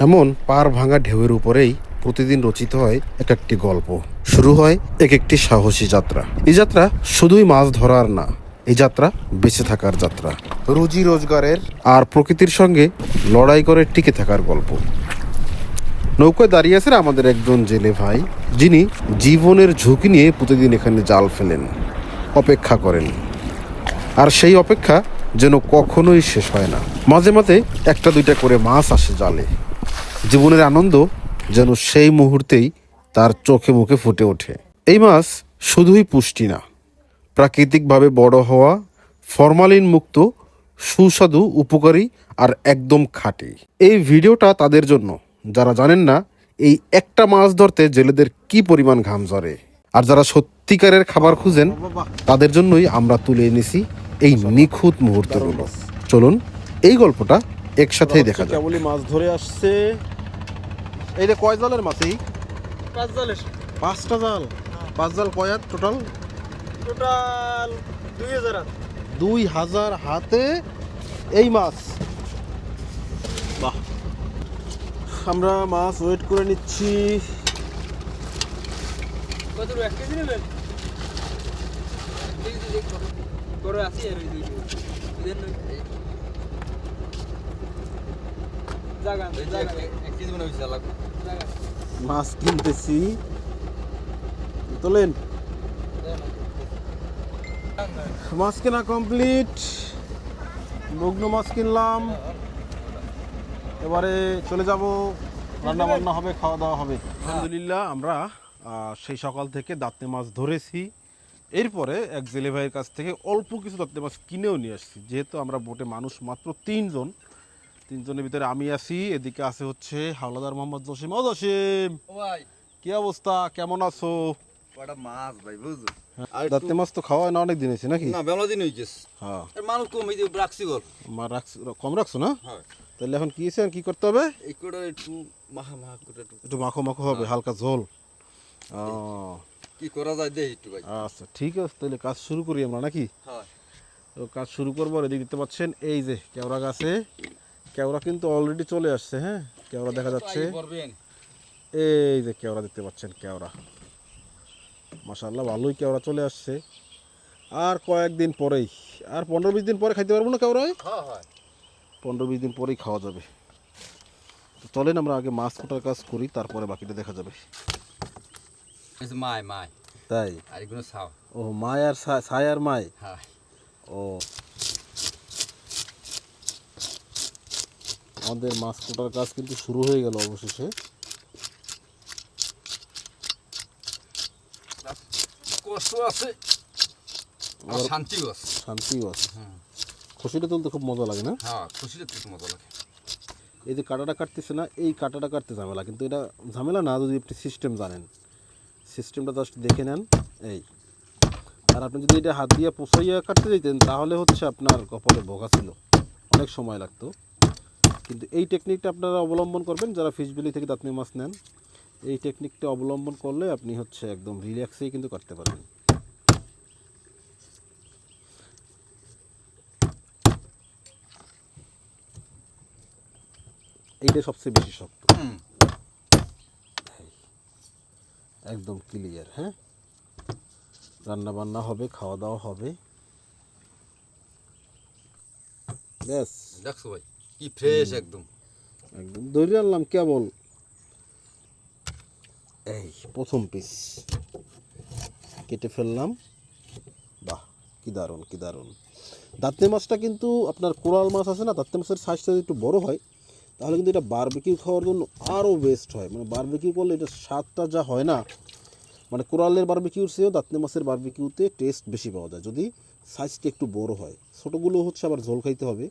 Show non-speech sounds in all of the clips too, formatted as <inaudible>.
এমন পার ভাঙা ঢেউয়ের উপরেই প্রতিদিন রচিত হয় এক একটি গল্প। শুরু হয় এক একটি সাহসী যাত্রা। এই যাত্রা শুধুই মাছ ধরার না এই যাত্রা বেঁচে থাকার যাত্রা। রুজি রোজগারের আর প্রকৃতির সঙ্গে লড়াই করে টিকে থাকার গল্প। নৌকায় দাঁড়িয়ে আছেন আমাদের একজন জেলে ভাই যিনি জীবনের ঝুঁকি নিয়ে প্রতিদিন এখানে জাল ফেলেন অপেক্ষা করেন। আর সেই অপেক্ষা যেন কখনোই শেষ হয় না। মাঝে মাঝে একটা দুইটা করে মাছ আসে জালে। জীবনের আনন্দ যেন সেই মুহূর্তেই তার চোখে মুখে ফুটে ওঠে। এই মাছ শুধুই পুষ্টি না, প্রাকৃতিকভাবে বড় হওয়া, ফরমালিন মুক্ত, সুস্বাদু, উপকারী আর একদম খাঁটি। এই ভিডিওটা তাদের জন্য। যারা জানেন না, এই একটা মাছ ধরতে জেলেদের কি পরিমাণ ঘাম ঝরে। আর যারা সত্যিকারের খাবার খুঁজেন, তাদের জন্যই আমরা তুলে এনেছি এই নিখুঁত মুহূর্তগুলো। চলুন, এই গল্পটা একসাথেই দেখা যায়। কেবলই মাছ ধরে আসছে। এই যে কয় জালের মাছ এই? পাঁচ জালের। পাঁচটা জাল? পাঁচ জাল কয় হাত টোটাল টোটাল দুই হাজার হাত। দুই হাজার হাতে এই মাছ। বাহ। আমরা মাছ ওয়েট করে নিচ্ছি। কত রুপে? এক কেজি নেবেন এক কেজি দিয়ে করো। করো, আছি আর ওই দুই কেজি। দেন না। জাগান, জাগান। জাগান। মাছ কিনতেছি। তোলেন। মাছ কেনা কমপ্লিট। মগ্ন মাছ কিনলাম। এবারে চলে যাব। রান্না বান্না হবে খাওয়া দাওয়া হবে। আলহামদুলিল্লাহ আমরা সেই সকাল থেকে দাঁতে মাছ ধরেছি। এরপরে এক জেলে ভাইয়ের কাছ থেকে অল্প কিছু দাঁতে মাছ কিনেও নিয়ে আসছি। যেহেতু আমরা বোটে মানুষ মাত্র তিনজন তিনজনের ভিতরে আমি আছি এদিকে আছে হচ্ছে হাওলাদার মোহাম্মদ জসিম। ও জসিম! কি অবস্থা? কেমন আছো? মাছ ভাই বুঝছ? দাঁতে মাছ তো খাওয়া হয় না অনেক দিন হয়েছে নাকি? না বেলা দিন হ্যাঁ। মানুষ কম এই রাখছি গল আমার কম রাখছো না? তাহলে এখন কি হয়েছে কি করতে হবে? একটু মাখা মাখা করে একটু একটু মাখো মাখো হবে হালকা ঝোল। কি করা যায় দেই একটু ভাই। আচ্ছা ঠিক আছে তাহলে কাজ শুরু করি আমরা নাকি? হ্যাঁ। তো কাজ শুরু করব এদিকে দেখতে পাচ্ছেন এই যে কেওড়া গাছে। কেওড়া কিন্তু অলরেডি চলে আসছে হ্যাঁ? কেওড়া দেখা যাচ্ছে। এই যে কেওড়া দেখতে পাচ্ছেন কেওড়া। মাসাল্লাহ ভালোই কেওড়া চলে আসছে। আর কয়েকদিন পরেই আর পনেরো বিশ দিন পরে খাইতে পারব না কেওড়ায়? পনেরো বিশ দিন পরেই খাওয়া যাবে। তো চলেন আমরা আগে মাছ কাটার কাজ করি তারপরে বাকিটা দেখা যাবে। এই যে মাই মাই। তাই? আর এগুলো ছাও। ও মায় আর সা- ছায় আর মায় ও আমাদের মাছ কাটার কাজ কিন্তু শুরু হয়ে গেল অবশেষে। কষ্ট আছে শান্তিও আছে। শান্তিও আছে। খুশিটা তুলতে খুব মজা লাগে না? হ্যাঁ মজা লাগে। এই যে কাটাটা কাটতেছে না এই কাটাটা কাটতে ঝামেলা কিন্তু এটা ঝামেলা না যদি আপনি সিস্টেম জানেন। সিস্টেমটা জাস্ট দেখে নেন এই। আর আপনি যদি এটা হাত দিয়ে পোষাইয়া কাটতে যেতেন তাহলে হচ্ছে আপনার কপালে ভোগা ছিল। অনেক সময় লাগতো। কিন্তু এই টেকনিকটা আপনারা অবলম্বন করবেন যারা ফিশবিলি থেকে দাঁতনি মাছ নেন এই টেকনিকটা অবলম্বন করলে আপনি হচ্ছে একদম রিল্যাক্সেই কিন্তু কাটতে পারবেন। এইটা সবচেয়ে বেশি শক্ত। একদম ক্লিয়ার হ্যাঁ? রান্না বান্না হবে খাওয়া দাওয়া হবে। ব্যাস। দেখছ ভাই? কি ফ্রেশ একদম। একদম। ধরে আনলাম কেবল। এই প্রথম পিস কেটে ফেললাম। বাহ কি দারুণ কি দারুণ। দাঁতে মাছটা কিন্তু আপনার কোরাল মাছ আছে না দাঁতে মাছের সাইজটা একটু বড় হয় তাহলে কিন্তু এটা বারবিকিউ খাওয়ার জন্য আরও বেস্ট হয়। মানে বারবিকিউ করলে এটা স্বাদটা যা হয় না মানে কোরালের বারবিকিউর চেয়েও দাঁতনে মাছের বারবিকিউতে টেস্ট বেশি পাওয়া যায়। যদি সাইজটা একটু বড় হয়। ছোটোগুলো হচ্ছে আবার ঝোল খাইতে হবে।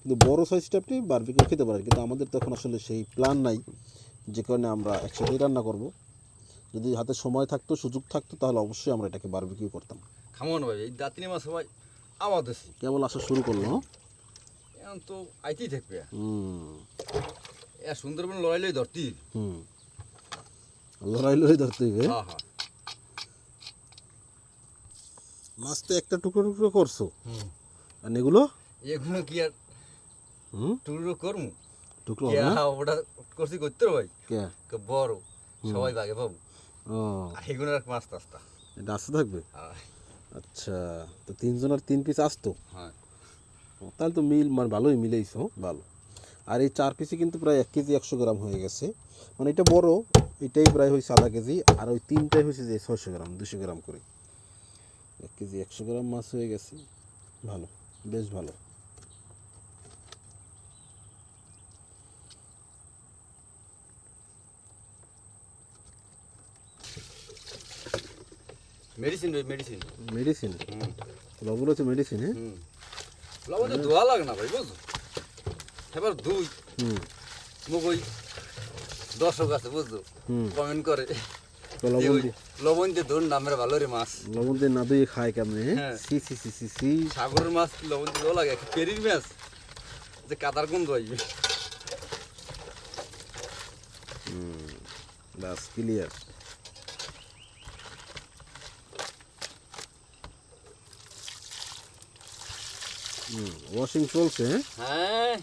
কিন্তু বড় সাইজটা আপনি বারবিকিউ খেতে পারেন। কিন্তু আমাদের তখন আসলে সেই প্ল্যান নাই যে কারণে আমরা একসাথেই রান্না করব। যদি হাতে সময় থাকতো সুযোগ থাকতো তাহলে অবশ্যই আমরা এটাকে বারবিকিউ করতাম। খামন ভাই এই দাঁতিনি মাছ ভাই আমার কেবল আসা শুরু করল হ্যাঁ? এখন তো আইতেই থাকবে। হুম। এ সুন্দরবন লড়াইলেই ধরতি। হুম। লড়াই লড়াই ধরতে হইবে হ্যাঁ হ্যাঁ। মাছ তো একটা টুকরো টুকরো করছ। হুম। আর এগুলো? এগুলো কি আর টুরো করমু। টুকরো না? ওটা করছি করতে ভাই। কে বড় সবাই ভাগে পাবো। ও। আর এগুলো মাছ এটা আসতে থাকবে? হ্যাঁ। আচ্ছা তো তিনজনের তিন পিস আসতো? হ্যাঁ। তাহলে তো মিল মানে ভালোই মিলেইছো ভালো। আর এই চার পিসে কিন্তু প্রায় এক কেজি একশো গ্রাম হয়ে গেছে। মানে এটা বড় এটাই প্রায় হয়েছে আধা কেজি আর ওই তিনটাই হয়েছে যে ছয়শো গ্রাম দুশো গ্রাম করে। এক কেজি একশো গ্রাম মাছ হয়ে গেছে। ভালো বেশ ভালো। মেডিসিন ভাই মেডিসিন মেডিসিন হুম। বাবুর হচ্ছে মেডিসিন হ্যাঁ? হুম। লবণ ধোয়া লাগে না ভাই বুঝছ? এবার দুই হুম। মুখ ওই দর্শক আছে বুঝছ? কমেন্ট করে। লবণ দিয়ে লবণ দিয়ে ধরুন নামের ভালো রে মাছ। লবণ দিয়ে না দিয়ে খায় কেমনে হ্যাঁ। Sea sea sea sea sea. সাগরের মাছ লবণ দিয়ে লাগে? পেরির মাছ? যে কাদার গন্ধ আসবে। বাস ক্লিয়ার ওয়াশিং চলছে হ্যাঁ? হ্যাঁ।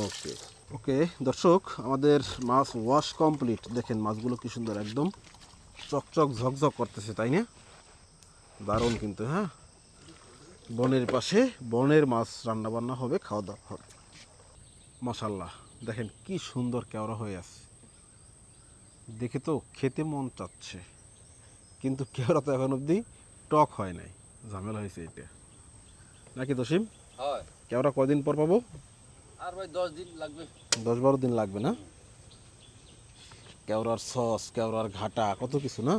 ওকে ওকে দর্শক আমাদের মাছ ওয়াশ কমপ্লিট দেখেন মাছগুলো কি সুন্দর একদম চকচক ঝকঝক করতেছে তাই না? দারুণ কিন্তু হ্যাঁ? বনের পাশে বনের মাছ রান্না বান্না হবে খাওয়া দাওয়া হবে। মাশাল্লাহ দেখেন কি সুন্দর কেওড়া হয়ে আছে। দেখে তো খেতে মন চাচ্ছে কিন্তু কেওড়া তো এখন অবধি টক হয় নাই ঝামেলা হয়েছে এটা নাকি দসিম হয়। কেওড়া কদিন পর পাবো? আর ভাই দশ দিন লাগবে। দশ বারো দিন লাগবে না? কেওড়ার সস কেওড়ার ঘাটা কত কিছু না?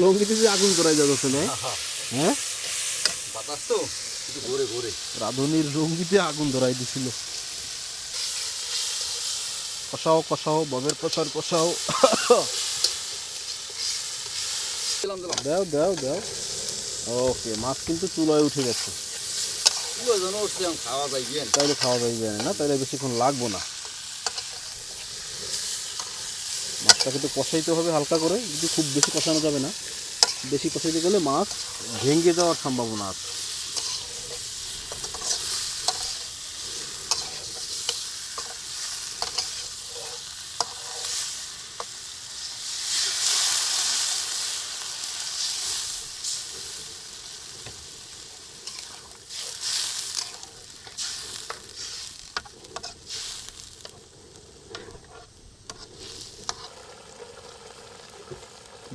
লঙ্গিতে যে আগুন যাচ্ছে না? হ্যাঁ? বাতাস তো? ঘুরে ঘুরে। রাঁধুনির রঙ্গিতে আগুন ধরাই দিছিল। কষাও কষাও ববের কষার কষাও। দাও দাও দাও। ওকে মাছ কিন্তু চুলায় উঠে গেছে। তাইলে খাওয়া যাইবে না তাইলে বেশিক্ষণ লাগবো না। মাছটাকে তো কষাইতে হবে হালকা করে কিন্তু খুব বেশি কষানো যাবে না। বেশি কষাইতে গেলে মাছ ভেঙে যাওয়ার সম্ভাবনা আছে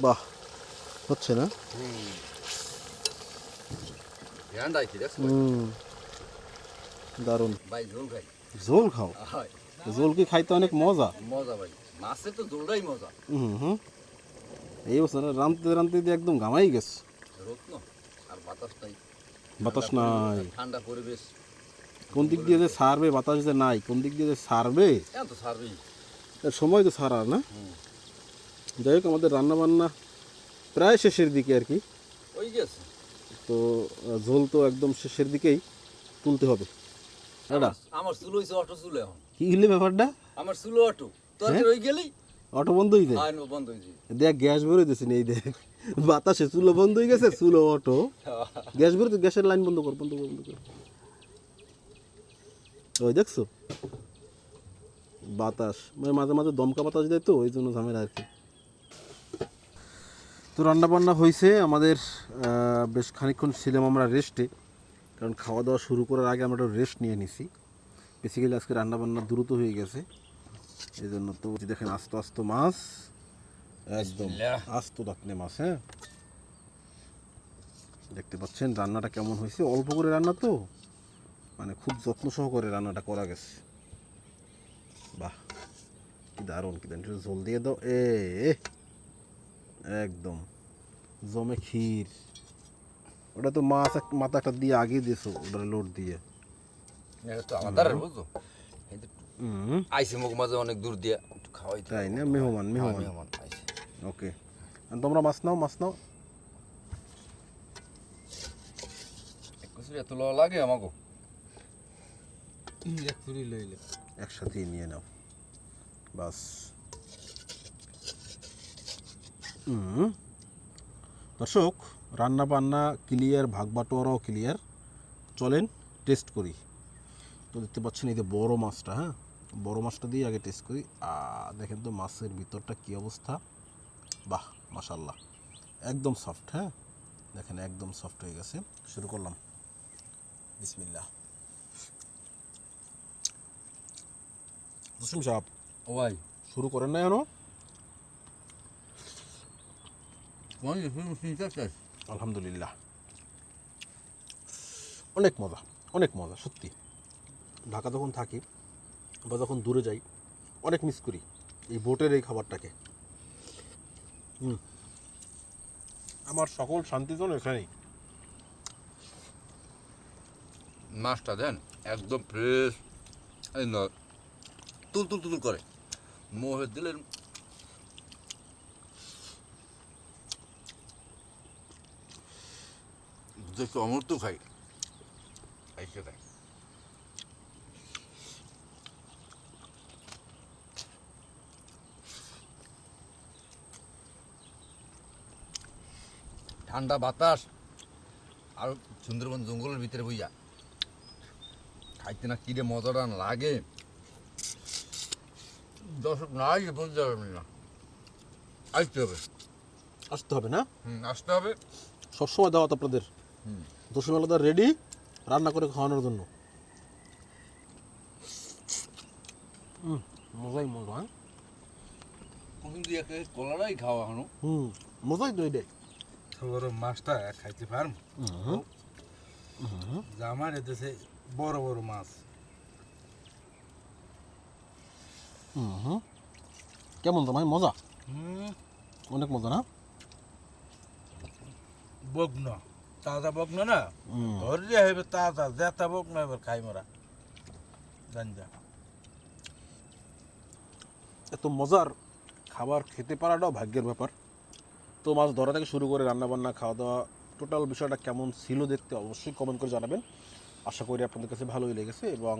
বাহ হচ্ছে না? দারুণ। ভাই ঝোল খাই। ঝোল খাও? হয় ঝোল কি খাইতে অনেক মজা? মজা ভাই। মাছের তো ঝোলটাই মজা। হুম হুম। এই বছর রানতে রানতে দিয়ে একদম ঘামাই গেছে। রত্ন আর বাতাস নাই। বাতাস নাই। ঠান্ডা পরিবেশ। কোন দিক দিয়ে যে সারবে বাতাস যে নাই কোন দিক দিয়ে যে সারবে? তো সারবেই। সময় তো সারার না? যাই হোক আমাদের রান্না বান্না প্রায় শেষের দিকে আর কি। তো ঝোল তো একদম শেষের দিকেই তুলতে হবে। দাদা আমার চুল অটো চুল এখন। কি হইলে ব্যাপারটা? আমার চুল অটো। তোর হ্যাঁ? অটো বন্ধ হয়ে বন্ধ দেখ গ্যাস এই দেখ। বাতাসে চুলো বন্ধ হয়ে গেছে চুলো অটো। <laughs> গ্যাস গ্যাসের লাইন বন্ধ কর বন্ধ কর বন্ধ কর। ওই দেখছ? বাতাস। মানে মাঝে মাঝে দমকা বাতাস দেয় তো ওই জন্য ঝামেলা আর কি। তো রান্না বান্না হয়েছে আমাদের বেশ খানিকক্ষণ ছিলাম আমরা রেস্টে কারণ খাওয়া দাওয়া শুরু করার আগে আমরা একটু রেস্ট নিয়ে নিছি। বেসিক্যালি আজকে রান্না বান্না দ্রুত হয়ে গেছে। এই জন্য তো দেখেন আস্ত আস্ত মাছ একদম। আস্ত দাঁতনে মাছ হ্যাঁ? দেখতে পাচ্ছেন রান্নাটা কেমন হয়েছে অল্প করে রান্না তো মানে খুব যত্ন সহকারে রান্নাটা করা গেছে। বাহ কি দারুণ কি দারুণ। জল দিয়ে দাও। এ। একদম। জমে ক্ষীর। ওটা তো মাছ মাথা একটা দিয়ে আগে দিয়েছ ওটা লোড দিয়ে। এটা তো আমাদের বুঝছ? এই যে হুম। আইসি মুখ মাঝে অনেক দূর দিয়ে একটু খাওয়াই তাই না? মেহমান হ্যাঁ, মেহমান। মেহমান আইছে ওকে। তোমরা মাছ নাও মাছ নাও। এত লওয়া লাগে আমাকে এক চুরি লইলে। একসাথেই নিয়ে নাও। বাস। দর্শক রান্না বান্না ক্লিয়ার ভাগ বাটোয়ারাও ক্লিয়ার চলেন টেস্ট করি। তো দেখতে পাচ্ছেন এই যে বড় মাছটা হ্যাঁ? বড় মাছটা দিয়ে আগে টেস্ট করি। দেখেন তো মাছের ভিতরটা কী অবস্থা। বাহ মাশাল্লাহ একদম সফট হ্যাঁ? দেখেন একদম সফট হয়ে গেছে। শুরু করলাম। বিসমিল্লাহ। মুসলিম সাহেব ও ভাই শুরু করেন না কোন চিন্তা শেষ আলহামদুলিল্লাহ অনেক মজা অনেক মজা সত্যি। ঢাকা যখন থাকি বা যখন দূরে যাই অনেক মিস করি এই বোটের এই খাবারটাকে। হুম। আমার সকল শান্তি তো এখানেই মাছটা দেন একদম ফ্রেশ তুল তুল তুল করে। মোহের দিলেন দেখো অমৃত খাই। খাই ঠান্ডা বাতাস আর সুন্দরবন জঙ্গলের ভিতরে বইয়া। খাইতে না কিরে মজাটা লাগে। দর্শক না আসলে বুঝতে পারবেন না। আসতে হবে। আসতে হবে না? হুম আসতে হবে। সবসময় দাওয়াত আপনাদের। হুম। আলাদা রেডি রান্না করে খাওয়ানোর জন্য। মজাই মজা হ্যাঁ? কোনদিন দিয়ে কলারাই খাওয়া এখনও হুম মজাই তো এটাই বড় মাছটা খাইতে পারম? আমার এদেশে বড় বড় মাছ। হুম কেমন তো ভাই মজা? হুম। অনেক মজা না? বগ্ন। তাজা বগ্ন না ধরে হইবে তাজা জেতা বগ্ন এবার খাই মোরা জানজা এত মজার খাবার খেতে পারাটাও ভাগ্যের ব্যাপার। তো মাছ ধরা থেকে শুরু করে রান্না বান্না খাওয়া দাওয়া টোটাল বিষয়টা কেমন ছিল দেখতে অবশ্যই কমেন্ট করে জানাবেন। আশা করি আপনাদের কাছে ভালোই লেগেছে এবং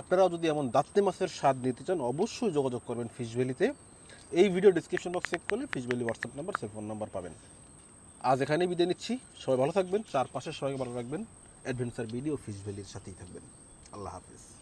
আপনারাও যদি এমন দাঁতনে মাছের স্বাদ নিতে চান অবশ্যই যোগাযোগ করবেন ফিশ ভ্যালিতে। এই ভিডিও ডিসক্রিপশন বক্স চেক করলে fish valley WhatsApp number cell phone number পাবেন। আজ এখানেই বিদায় নিচ্ছি। সবাই ভালো থাকবেন, চারপাশে সবাই ভালো রাখবেন। অ্যাডভেঞ্চার ভিডিও ফিস ভ্যালির সাথেই থাকবেন। আল্লাহ হাফিজ।